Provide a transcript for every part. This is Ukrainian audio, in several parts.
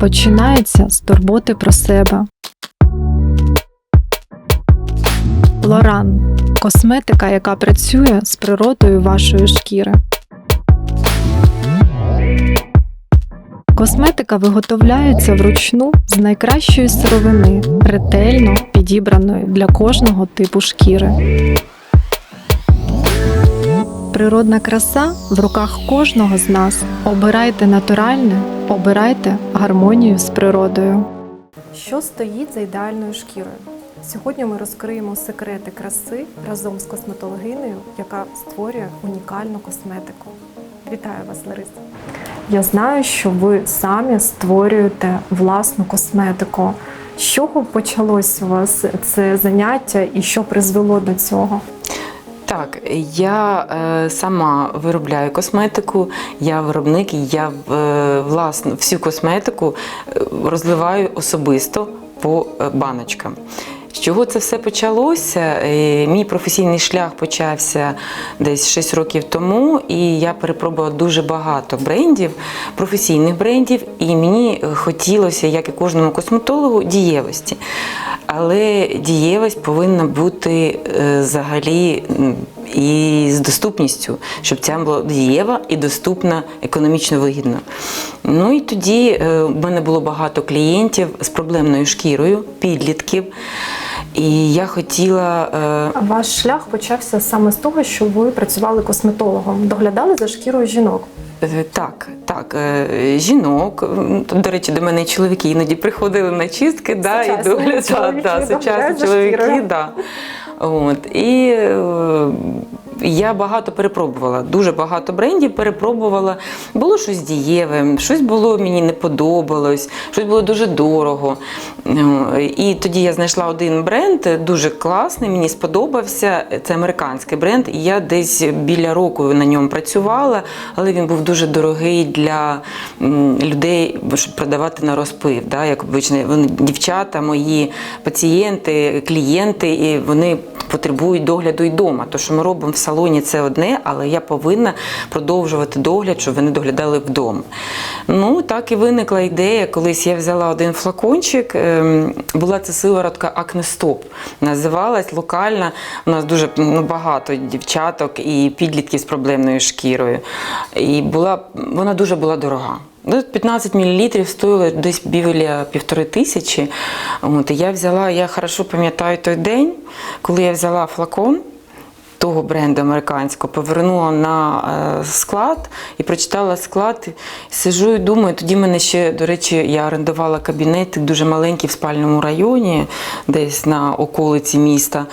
починається з турботи про себе. Лоран косметика, яка працює з природою вашої шкіри. Косметика виготовляється вручну з найкращої сировини, ретельно підібраної для кожного типу шкіри. Природна краса в руках кожного з нас. Обирайте натуральне, обирайте гармонію з природою. Що стоїть за ідеальною шкірою? Сьогодні ми розкриємо секрети краси разом з косметологинею, яка створює унікальну косметику. Вітаю вас, Лариса. Я знаю, що ви самі створюєте власну косметику. З чого почалось у вас це заняття і що призвело до цього? Так, я е, сама виробляю косметику, я виробник, я е, власну всю косметику е, розливаю особисто по е, баночкам. З чого це все почалося? Е, Мій професійний шлях почався десь 6 років тому, і я перепробувала дуже багато брендів, професійних брендів, і мені хотілося, як і кожному косметологу, дієвості. Але дієвість повинна бути е, взагалі і з доступністю, щоб ця була дієва і доступна економічно вигідно. Ну і тоді е, в мене було багато клієнтів з проблемною шкірою, підлітків. І я хотіла е, Ваш шлях почався саме з того, що ви працювали косметологом, доглядали за шкірою жінок. Е, Так, так, е, жінок. До речі, до мене чоловіки іноді приходили на чистки, да, і доглядали. догляд, да, сучасні чоловіки, так. да. От. І е, я багато перепробувала, дуже багато брендів перепробувала. Було щось дієве, щось було мені не подобалось, щось було дуже дорого. Е, І тоді я знайшла один бренд, дуже класний, мені сподобався. Це американський бренд, і я десь біля року на ньому працювала, але він був дуже дорогий для людей, щоб продавати на розпив. Да, як обично, вони дівчата, мої пацієнти, клієнти, і вони потребують догляду й дома. То, що ми робимо в це одне, але я повинна продовжувати догляд, щоб вони доглядали вдома. Ну, так і виникла ідея. Колись я взяла один флакончик, ем, була це сиворотка Акнестоп. Називалась локальна. У нас дуже ну, багато дівчаток і підлітків з проблемною шкірою. І була, вона дуже була дорога. Ну, 15 мл стоїло десь біля півтори тисячі. От, я взяла, я хорошо пам'ятаю той день, коли я взяла флакон того бренду американського, повернула на е, склад і прочитала склад. Сижу і думаю, тоді мене ще, до речі, я орендувала кабінет дуже маленький в спальному районі, десь на околиці міста.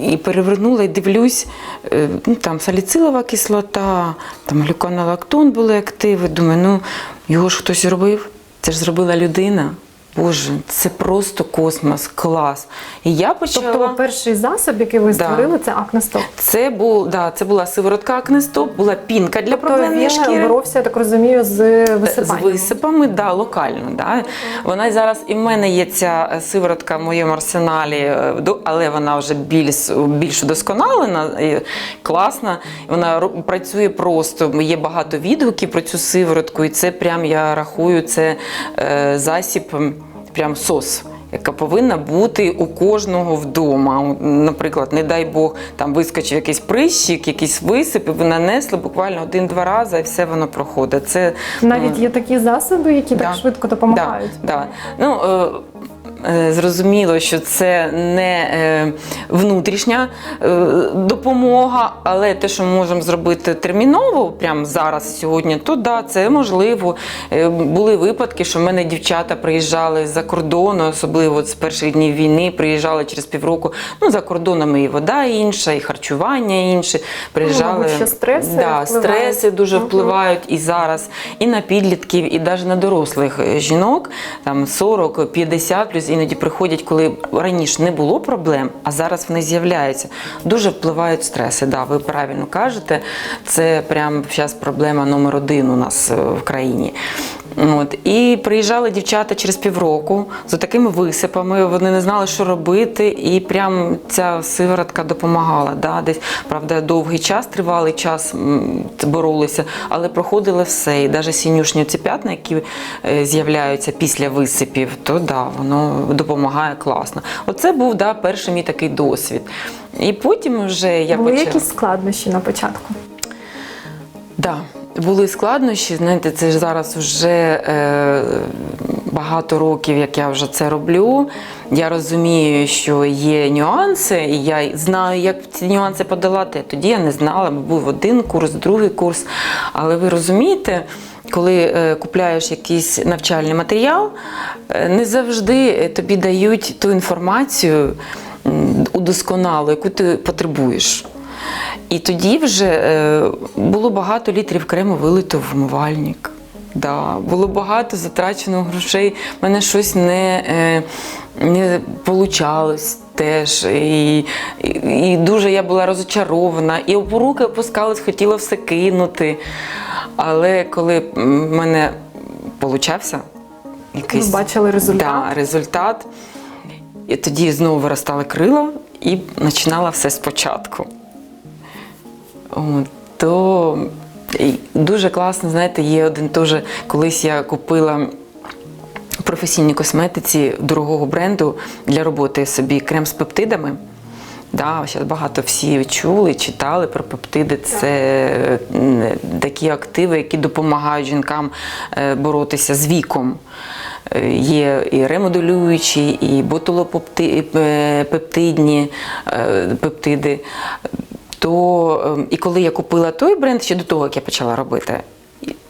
І перевернула і дивлюсь, е, ну, там саліцилова кислота, там глюконолактон були активи. Думаю, ну його ж хтось робив. Це ж зробила людина. Боже, це просто космос, клас. І я почала. Тобто перший засіб, який ви Да. створили, це акнестоп. Це був да, це була сиворотка акнестоп, була пінка для Тобто проблемної він шкіри. боровся, я так розумію, з З висипанням. висипами, да, локально. Да. Вона й зараз і в мене є ця е, сиворотка в моєму арсеналі, е, але вона вже більш, більш удосконалена, і класна. Вона працює просто. Є багато відгуків про цю сиворотку, і це прям я рахую, це е, засіб, прям сос. Яка повинна бути у кожного вдома. Наприклад, не дай Бог, там вискочив якийсь прищик, якийсь висип, і ви нанесли буквально один-два рази, і все воно проходить. Це Навіть ну, є такі засоби, які Да. так швидко допомагають. Да, да. Ну, е, е, зрозуміло, що це не е, внутрішня е, допомога, але те, що ми можемо зробити терміново, прямо зараз, сьогодні, то да, це можливо. Е, були випадки, що в мене дівчата приїжджали з-за кордону, особливо з перших днів війни, приїжджали через півроку. Ну, за кордонами і вода інша, і харчування інше. Приїжджали. мабуть, ще стреси да, стреси дуже впливають і зараз, і на підлітків, і навіть на дорослих е, жінок, там 40, 50 плюс іноді приходять, коли раніше не було проблем, а зараз вони з'являються. Дуже впливають стреси. Да, ви правильно кажете. Це прямо зараз проблема номер один у нас е, в країні. От. І приїжджали дівчата через півроку з такими висипами. Вони не знали, що робити, і прям ця сиворотка допомагала. Да? Десь, правда, довгий час, тривалий час боролися, але проходили все. І навіть сінюшні ці п'ятна, які е, з'являються після висипів, то да, воно допомагає класно. Оце був да, перший мій такий досвід. І потім вже я Були почала. якісь складнощі на початку? Да, були складнощі. Знаєте, це ж зараз вже е, багато років, як я вже це роблю. Я розумію, що є нюанси, і я знаю, як ці нюанси подолати. Тоді я не знала, бо був один курс, другий курс. Але ви розумієте, коли е, купляєш якийсь навчальний матеріал, е, не завжди тобі дають ту інформацію удосконалу, яку ти потребуєш. І тоді вже е, було багато літрів крему вилито в умивальник. Да, було багато затрачено грошей. У мене щось не, е, не получалось теж. І, і, і дуже я була розочарована. І в руки опускалась, хотіла все кинути. Але коли в мене получався якийсь Ви бачили результат? Да, результат, і тоді знову виростали крила і починала все спочатку. То дуже класно, знаєте, є один теж, колись я купила професійній косметиці дорогого бренду для роботи собі крем з пептидами. Да, зараз багато всі чули, читали про пептиди. Це такі активи, які допомагають жінкам е, боротися з віком. Е, Є і ремоделюючі, і ботулопептидні е, пептиди. То е, і коли я купила той бренд, ще до того, як я почала робити,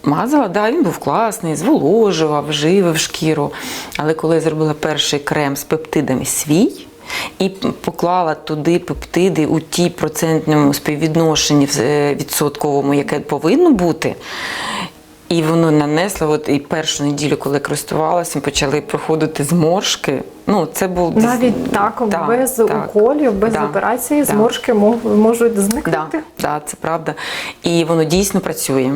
мазала, да, він був класний, зволожував, живив шкіру. Але коли я зробила перший крем з пептидами свій. І поклала туди пептиди у тій процентному співвідношенні е, відсотковому, яке повинно бути. І воно нанесло, от і першу неділю, коли користувалася, почали проходити зморшки. Ну, це був Навіть так, Да, без так. уколів, без Да, операції да. зморшки можуть Да, зникнути. да, це правда. І воно дійсно працює.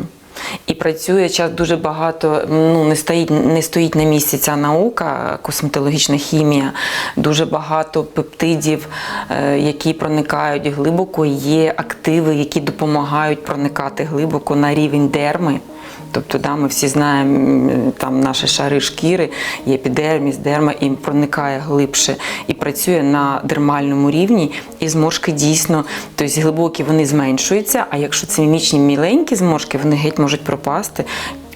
І працює час дуже багато. Ну не стоїть, не стоїть на місці ця наука, косметологічна хімія. Дуже багато пептидів, е, які проникають глибоко. Є активи, які допомагають проникати глибоко на рівень дерми. Тобто, да, ми всі знаємо там наші шари шкіри, є епідерміс, дерма, і проникає глибше і працює на дермальному рівні. І зморшки дійсно, тобто глибокі вони зменшуються. А якщо це мімічні міленькі зморшки, вони геть можуть пропасти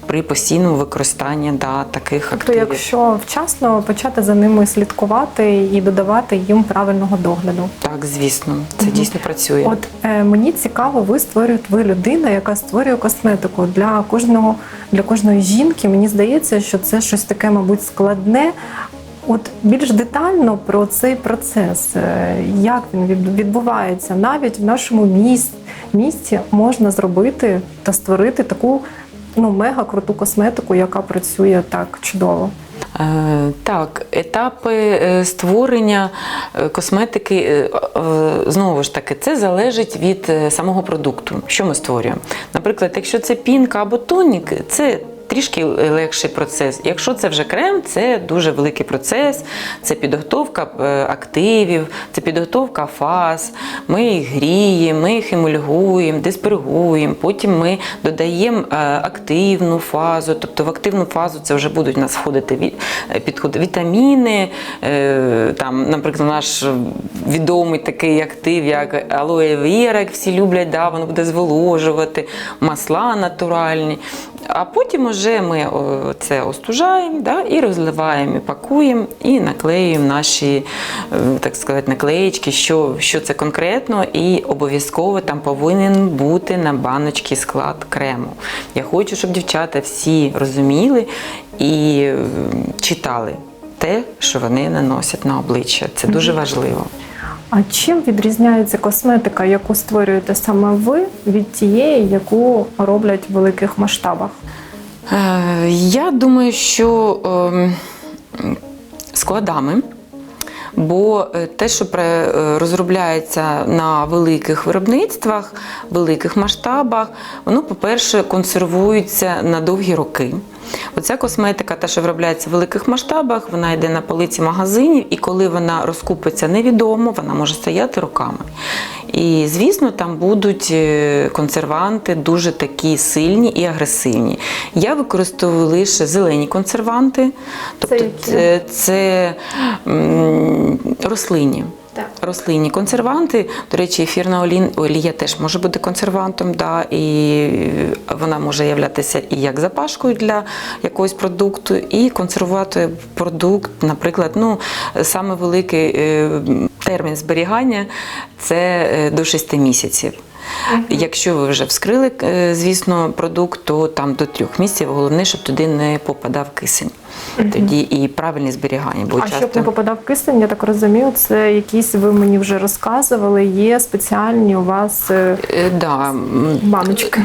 при постійному використанні да, таких Тобто, активів. якщо вчасно почати за ними слідкувати і додавати їм правильного догляду. Так, звісно, це дійсно працює. От е, мені цікаво, ви створюєте ви людина, яка створює косметику для кожного для кожної жінки. Мені здається, що це щось таке, мабуть, складне. От більш детально про цей процес, е, як він відбувається, навіть в нашому міс- місті можна зробити та створити таку ну мега круту косметику, яка працює так чудово. Е, Так, етапи е, створення е, косметики знову ж таки це залежить від самого продукту, що ми створюємо. Наприклад, якщо це пінка або тонік, це трішки легший процес. Якщо це вже крем, це дуже великий процес, це підготовка е, активів, це підготовка фаз. Ми їх гріємо, ми їх емульгуємо, диспергуємо, потім ми додаємо е, активну фазу, тобто в активну фазу це вже будуть у нас входити е, підходи вітаміни. е, Там, наприклад, наш відомий такий актив, як алоє віра, як всі люблять, да, воно буде зволожувати, масла натуральні. А потім вже ми це остужаємо да, і розливаємо, і пакуємо, і наклеюємо наші, е, так сказати, наклеєчки, що, що це конкретно, і обов'язково там повинен бути на баночці склад крему. Я хочу, щоб дівчата всі розуміли і е, читали те, що вони наносять на обличчя. Це дуже важливо. А чим відрізняється косметика, яку створюєте саме ви, від тієї, яку роблять в великих масштабах? Е, Я думаю, що ем, складами. Бо е, те, що е, розробляється на великих виробництвах, великих масштабах, воно, по-перше, консервується на довгі роки. Оця косметика, та, що виробляється в великих масштабах, вона йде на полиці магазинів, і коли вона розкупиться невідомо, вона може стояти роками. І, звісно, там будуть е, консерванти дуже такі сильні і агресивні. Я використовую лише зелені консерванти, тобто це, це м, рослинні. Так. Рослинні консерванти, до речі, ефірна олія теж може бути консервантом, да, і вона може являтися і як запашкою для якогось продукту, і консервувати продукт, наприклад, ну, саме великий е, термін зберігання це е, до 6 місяців. Якщо ви вже вскрили, е, звісно, продукт, то там до трьох місяців головне, щоб туди не попадав кисень. Тоді і правильне зберігання. Бо А часто... щоб не попадав кисень, я так розумію, це якісь ви мені вже розказували. Є спеціальні у вас е, Е, Да, баночки.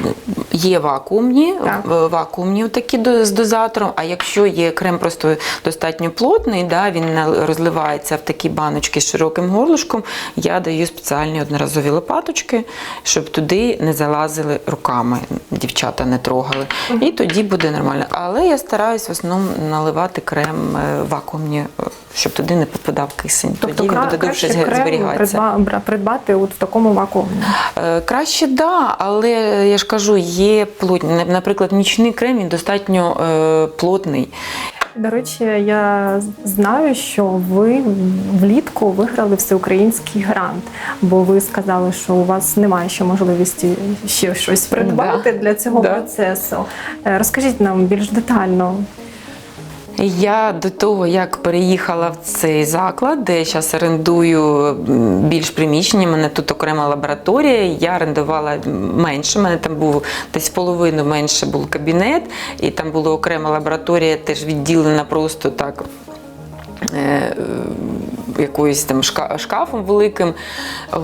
Є вакуумні, Так. вакуумні такі з дозатором. А якщо є крем просто достатньо плотний, да, він розливається в такі баночки з широким горлышком, я даю спеціальні одноразові лопаточки, щоб туди не залазили руками, дівчата не трогали. І тоді буде нормально. Але я стараюсь в основному наливати крем е, вакуумні, е, щоб туди не попадав кисень. Тобто тоді він буде довше зберігатися. придбати от в такому вакуумі. Е, Краще да, але я ж кажу, є плотні. Наприклад, нічний крем він достатньо е, плотний. До речі, я знаю, що ви влітку виграли всеукраїнський грант, бо ви сказали, що у вас немає ще можливості ще щось придбати для цього Да. процесу. Розкажіть нам більш детально. Я до того, як переїхала в цей заклад, де я зараз орендую більш приміщення, мене тут окрема лабораторія, я орендувала менше. Мене там був десь половину менше був кабінет, і там була окрема лабораторія, теж відділена просто так. Якоюсь там шкафом великим.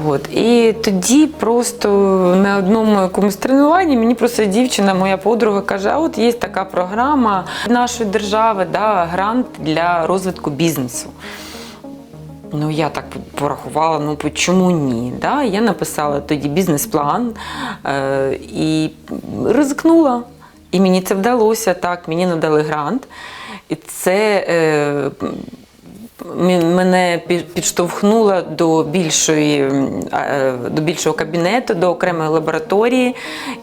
От. І тоді просто на одному якомусь тренуванні мені просто дівчина, моя подруга, каже: а от є така програма нашої держави, да, грант для розвитку бізнесу. Ну, я так порахувала, ну чому ні? Да? Я написала тоді бізнес-план е, і ризикнула. І мені це вдалося, так, мені надали грант. І це е, мене пі- підштовхнуло до більшої, е, до більшого кабінету, до окремої лабораторії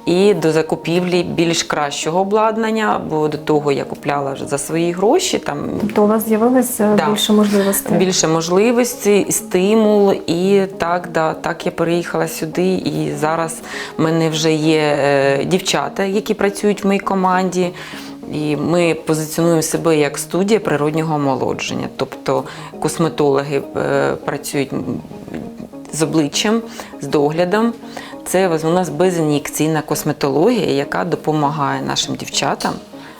і до закупівлі більш кращого обладнання, бо до того я купляла за свої гроші. Там Тобто у вас з'явилося Да. більше можливостей. більше можливостей, стимул, і так, да, так я переїхала сюди. І зараз в мене вже є е, дівчата, які працюють в моїй команді. І ми позиціонуємо себе як студія природнього омолодження. Тобто косметологи е, працюють з обличчям, з доглядом. Це у нас безін'єкційна косметологія, яка допомагає нашим дівчатам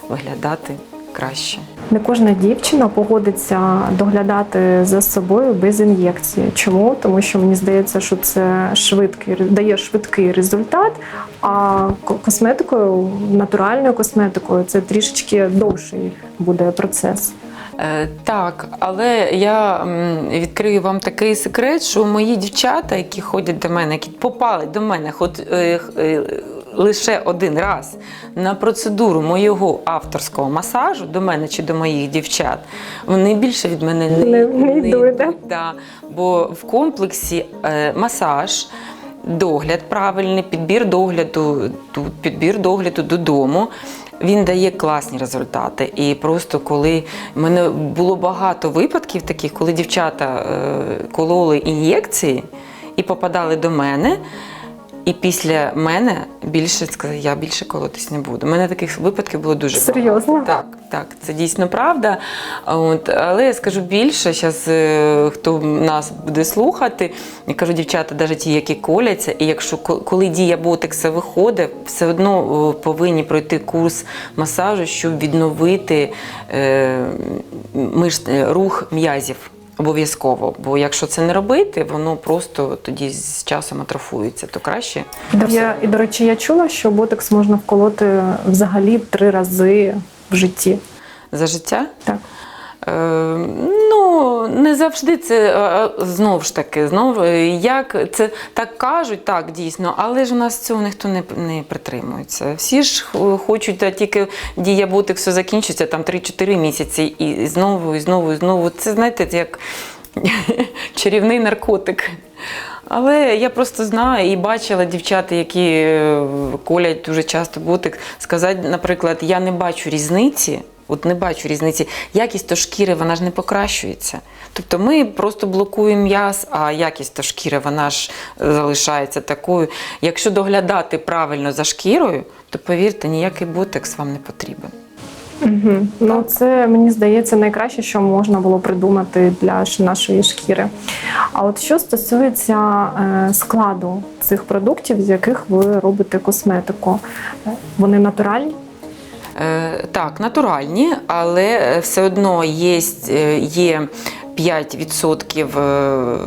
виглядати краще. Не кожна дівчина погодиться доглядати за собою без ін'єкції. Чому? Тому що мені здається, що це швидкий дає швидкий результат. А косметикою, натуральною косметикою, це трішечки довший буде процес. Е, Так, але я відкрию вам такий секрет, що мої дівчата, які ходять до мене, які попали до мене хоч е, лише один раз на процедуру моєго авторського масажу до мене чи до моїх дівчат, вони більше від мене не, Не- не йдуть, да? Да. Бо в комплексі е, масаж. Догляд правильний, підбір догляду тут, підбір догляду додому. Він дає класні результати. І просто коли в мене було багато випадків таких, коли дівчата е, кололи ін'єкції і попадали до мене. І після мене більше сказали, я більше колотись не буду. У мене таких випадків було дуже Серйозно? багато. Так, так, це дійсно правда. От, але я скажу більше, зараз хто нас буде слухати, я кажу, дівчата, навіть ті, які коляться, і якщо ко- коли дія ботекса виходить, все одно повинні пройти курс масажу, щоб відновити е, миш, е, рух м'язів. Обов'язково, бо якщо це не робити, воно просто тоді з часом атрофується, то краще. Я, і, до речі, я чула, що ботекс можна вколоти взагалі три рази в житті. За життя Так. Е, не завжди це а, а, знову ж таки, знову е, як це так кажуть, так дійсно, але ж у нас цього ніхто не, не притримується. Всі ж хочуть, а тільки дія ботексу закінчиться там 3-4 місяці, і знову, і знову, і знову. Це знаєте, як чарівний наркотик. Але я просто знаю і бачила дівчат, які е, колять дуже часто ботик. Сказати, наприклад, я не бачу різниці. От не бачу різниці. Якість то шкіри вона ж не покращується. Тобто ми просто блокуємо м'яз, а якість то шкіри вона ж е, залишається такою. Якщо доглядати правильно за шкірою, то повірте, ніякий ботекс вам не потрібен. Угу. Ну, це мені здається найкраще, що можна було придумати для нашої шкіри. А от що стосується е, складу цих продуктів, з яких ви робите косметику, е, вони натуральні? Е, так, натуральні, але е, все одно є, е, є 5% е,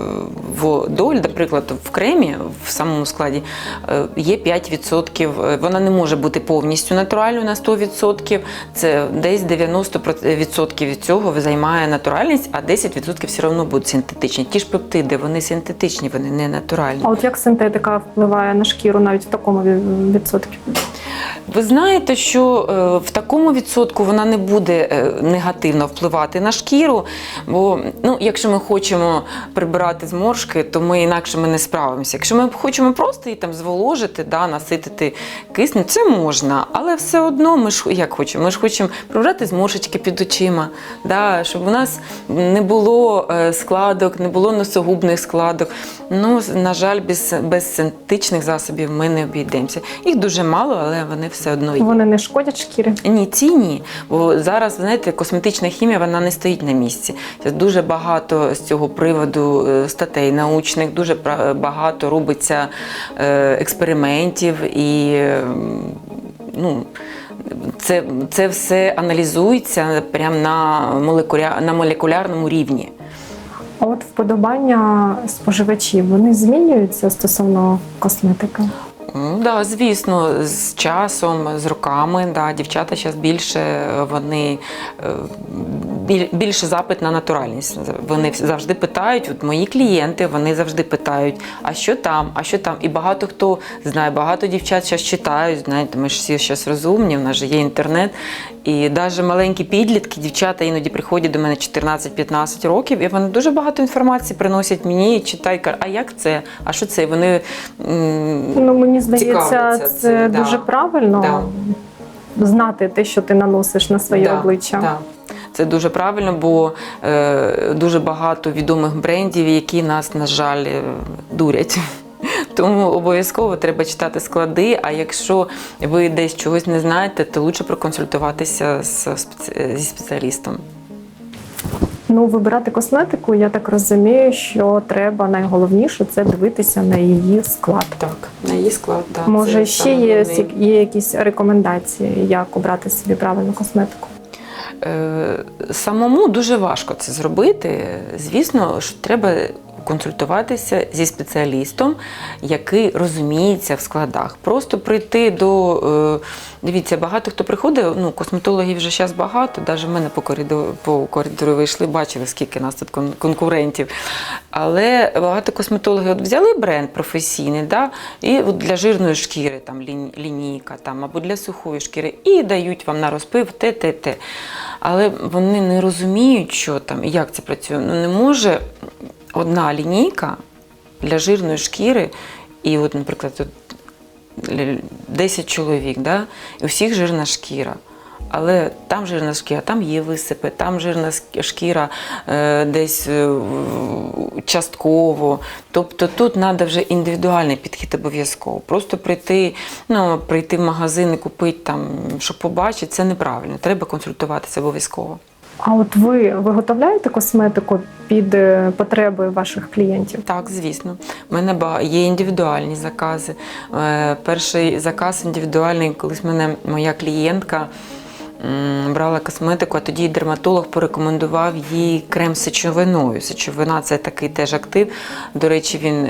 водоль, наприклад, в кремі в самому складі е, є 5%. е, Вона не може бути повністю натуральною на 100%. Це десь 90% від цього займає натуральність, а 10% все одно будуть синтетичні. Ті ж пептиди, вони синтетичні, вони не натуральні. А от як синтетика впливає на шкіру навіть в такому відсотку? Ви знаєте, що в такому відсотку вона не буде негативно впливати на шкіру, бо ну, якщо ми хочемо прибирати зморшки, то ми інакше ми не справимося. Якщо ми хочемо просто її там зволожити, да, наситити киснем, це можна, але все одно ми ж як хочемо. Ми ж хочемо прибрати зморшечки під очима, да, щоб у нас не було е, складок, не було носогубних складок. Ну, на жаль, без, без синтетичних засобів ми не обійдемося. Їх дуже мало, але вони все одно є. Вони не шкодять шкірі? Ні, ці ні. Бо зараз, знаєте, косметична хімія вона не стоїть на місці. Це дуже багато з цього приводу е, статей научних, дуже багато робиться е, експериментів і. е, Ну, це, це все аналізується прямо на, молекуля, на молекулярному рівні. А от вподобання споживачів вони змінюються стосовно косметики? Ну, да, звісно, з часом, з роками, да, дівчата зараз більше е, вони е, більше запит на натуральність. Вони завжди питають, от мої клієнти, вони завжди питають, а що там, а що там. І багато хто знає, багато дівчат зараз читають, знаєте, ми ж всі зараз розумні, в нас же є інтернет. І навіть маленькі підлітки, дівчата іноді приходять до мене 14-15 років, і вони дуже багато інформації приносять мені і читають, кажуть, а як це? А що це? І Вони Ну мені здається, це, це, да. дуже правильно знати те, що ти наносиш на своє Да, обличчя. да. Це дуже правильно, бо е, дуже багато відомих брендів, які нас, на жаль, е, дурять. Тому обов'язково треба читати склади. А якщо ви десь чогось не знаєте, то краще проконсультуватися з зі спеціалістом. Ну, вибирати косметику, я так розумію, що треба найголовніше це дивитися на її склад. Так, на її склад, так. Може, ще є, є якісь рекомендації, як обрати собі правильну косметику? Е, Самому дуже важко це зробити. Звісно, що треба консультуватися зі спеціалістом, який розуміється в складах. Просто прийти до. е, Дивіться, багато хто приходить, ну, косметологів вже зараз багато, навіть в мене по коридору, по коридору вийшли, бачили, скільки нас тут конкурентів. Але багато косметологів от взяли бренд професійний, да, і от для жирної шкіри, там лінійка, там, або для сухої шкіри, і дають вам на розпив те, те, те. Але вони не розуміють, що там і як це працює. Ну не може одна лінійка для жирної шкіри, і, от, наприклад, 10 чоловік, да? і у всіх жирна шкіра. Але там жирна шкіра, там є висипи, там жирна шкіра е, десь е, частково. Тобто тут треба вже індивідуальний підхід обов'язково. Просто прийти, ну, прийти в магазин і купити там, щоб побачити, це неправильно. Треба консультуватися обов'язково. А от ви виготовляєте косметику під е, потреби ваших клієнтів? Так, звісно. У мене є індивідуальні закази. Е, Перший заказ індивідуальний, колись мене моя клієнтка брала косметику, а тоді дерматолог порекомендував їй крем з сечовиною. Сечовина це такий теж актив. До речі, він.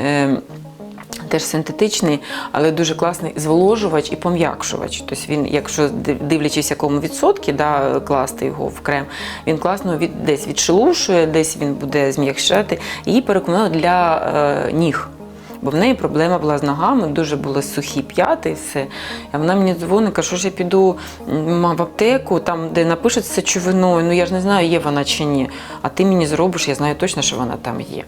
Теж синтетичний, але дуже класний зволожувач і пом'якшувач. Тобто він, якщо дивлячись, якому відсотки да, класти його в крем, він класно від, десь відшелушує, десь він буде зм'якшати. Її порекомендували для е, ніг. Бо в неї проблема була з ногами, дуже були сухі п'яти і все. А вона мені дзвонить, каже, що ж я піду в аптеку, там, де напишуть сечовиною, ну я ж не знаю, є вона чи ні. А ти мені зробиш, я знаю точно, що вона там є.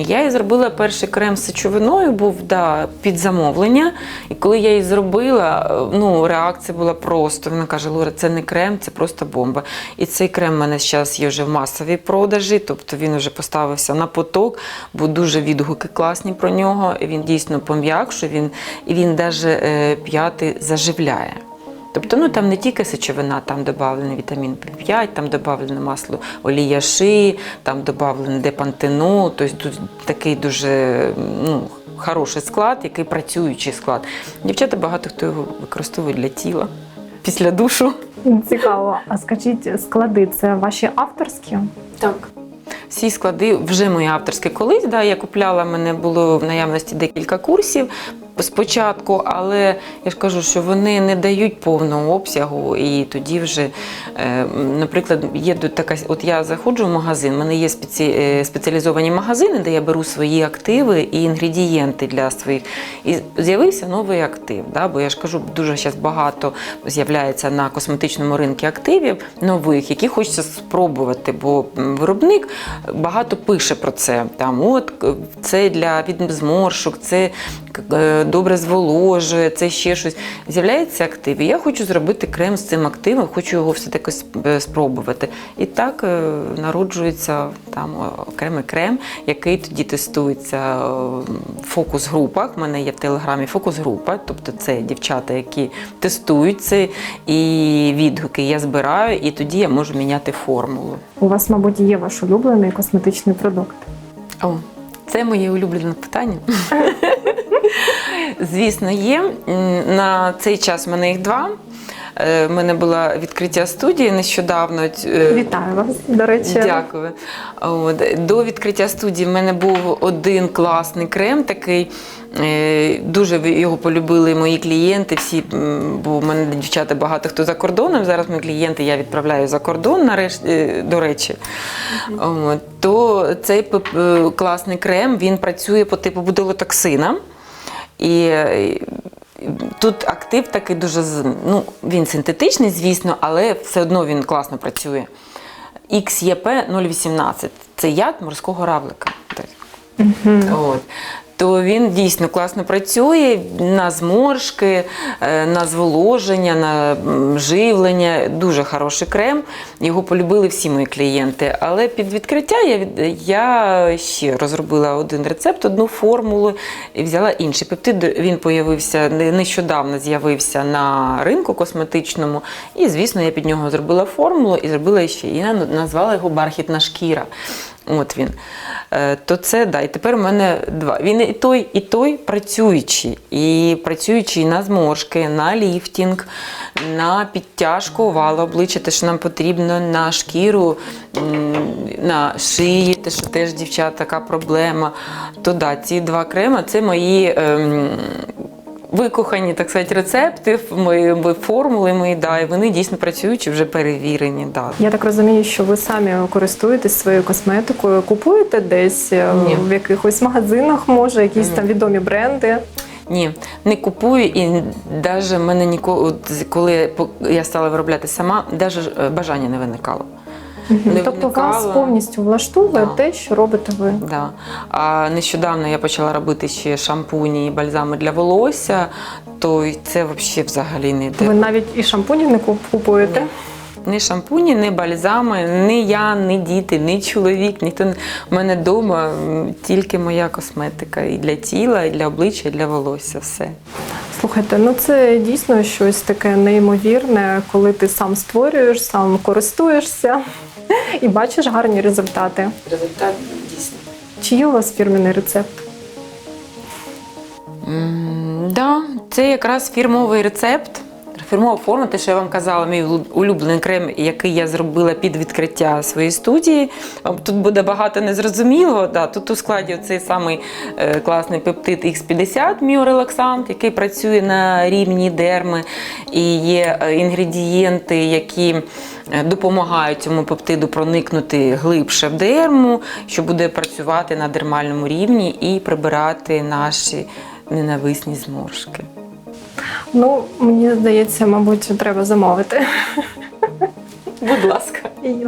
Я їй зробила перший крем з сечовиною, був да, під замовлення. І коли я її зробила, е, ну, реакція була просто. Вона каже: Лора, це не крем, це просто бомба. І цей крем в мене зараз є вже в масовій продажі, тобто він вже поставився на поток, бо дуже відгуки класні про нього. Він дійсно пом'якшує, він, і він навіть п'яти заживляє. Тобто, ну там не тільки сечовина, там додавлений вітамін Б5, там додавлене масло олія шиї, там додавлений депантенол, тобто тут такий дуже ну, хороший склад, який працюючий склад. Дівчата багато хто його використовує для тіла після душу. Цікаво. А скажіть, склади це ваші авторські? Так. Всі склади вже мої авторські колись. Да, я купляла, в мене було в наявності декілька курсів спочатку, але я ж кажу, що вони не дають повного обсягу, і тоді вже, е, наприклад, є така, от я заходжу в магазин, в мене є е, спеціалізовані магазини, де я беру свої активи і інгредієнти для своїх. І з'явився новий актив. Да, бо я ж кажу, дуже зараз багато з'являється на косметичному ринку активів нових, які хочеться спробувати, бо виробник багато пише про це. Там, от це для від зморшок, це добре зволожує, це ще щось. З'являється актив. І я хочу зробити крем з цим активом, хочу його все-таки е, спробувати. І так е, народжується там окремий крем, який тоді тестується е, в фокус-групах. У мене є в телеграмі фокус-група, тобто це дівчата, які тестують це, і відгуки я збираю, і тоді я можу міняти формулу. У вас, мабуть, є ваш улюблений косметичний продукт. О, це моє улюблене питання. Звісно, є. На цей час в мене їх два. Е, В мене було відкриття студії нещодавно. Е, Вітаю вас, до речі. Дякую. От, до відкриття студії в мене був один класний крем такий. е, Дуже його полюбили мої клієнти. Всі, бо в мене дівчата багато хто за кордоном. Зараз мої клієнти я відправляю за кордон, нареш- е, до речі. То цей класний крем він працює по типу будилотоксина. І тут актив такий дуже ну, він синтетичний, звісно, але все одно він класно працює. XEP 018 це яд морського равлика. От. То він дійсно класно працює на зморшки, е, на зволоження, на живлення. Дуже хороший крем. Його полюбили всі мої клієнти. Але під відкриття я, я ще розробила один рецепт, одну формулу і взяла інший пептид. Він появився нещодавно з'явився на ринку косметичному. І, звісно, я під нього зробила формулу і зробила ще. І назвала його бархітна шкіра. От він. Е, То це да. І тепер у мене два. Він і той, і той працюючий. І працюючий на зморшки, на ліфтінг, на підтяжку овала обличчя, те, що нам потрібно, на шкіру, на шиї, те, що теж дівчат така проблема. То да, ці два крема це мої. ем, Викохані, так сказати, рецепти, мої формули мої, да, і вони дійсно працюючі, вже перевірені. Да. Я так розумію, що ви самі користуєтесь своєю косметикою, купуєте десь е, Ні. в якихось магазинах, може, якісь Ні. там відомі бренди. Ні, не купую і навіть мене ніколи, коли я стала виробляти сама, навіть бажання не виникало. Не тобто вас повністю влаштовує Да. те, що робите ви. Да. А нещодавно я почала робити ще шампуні і бальзами для волосся, то це взагалі не йде. Ви навіть і шампуні не купуєте. купуєте. Ні шампуні, ні бальзами, ні я, ні діти, ні чоловік, ніхто не. У мене вдома тільки моя косметика і для тіла, і для обличчя, і для волосся. Все. Слухайте, ну це дійсно щось таке неймовірне, коли ти сам створюєш, сам користуєшся і бачиш гарні результати. Результат дійсно. Чи є у вас фірменний рецепт? М, Да, це якраз фірмовий рецепт. Фірмова форма, те, що я вам казала, мій улюблений крем, який я зробила під відкриття своєї студії. Тут буде багато незрозумілого. Да, тут у складі цей самий е, класний пептид X50 міорелаксант, який працює на рівні дерми. І є е, інгредієнти, які е, допомагають цьому пептиду проникнути глибше в дерму, що буде працювати на дермальному рівні і прибирати наші ненависні зморшки. Ну, мені здається, мабуть, треба замовити. Будь ласка.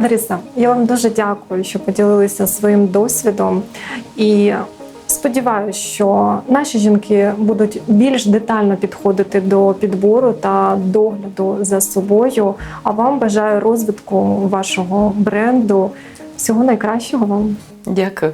Лариса, я вам дуже дякую, що поділилися своїм досвідом. І сподіваюся, що наші жінки будуть більш детально підходити до підбору та догляду за собою. А вам бажаю розвитку вашого бренду. Всього найкращого вам. Дякую.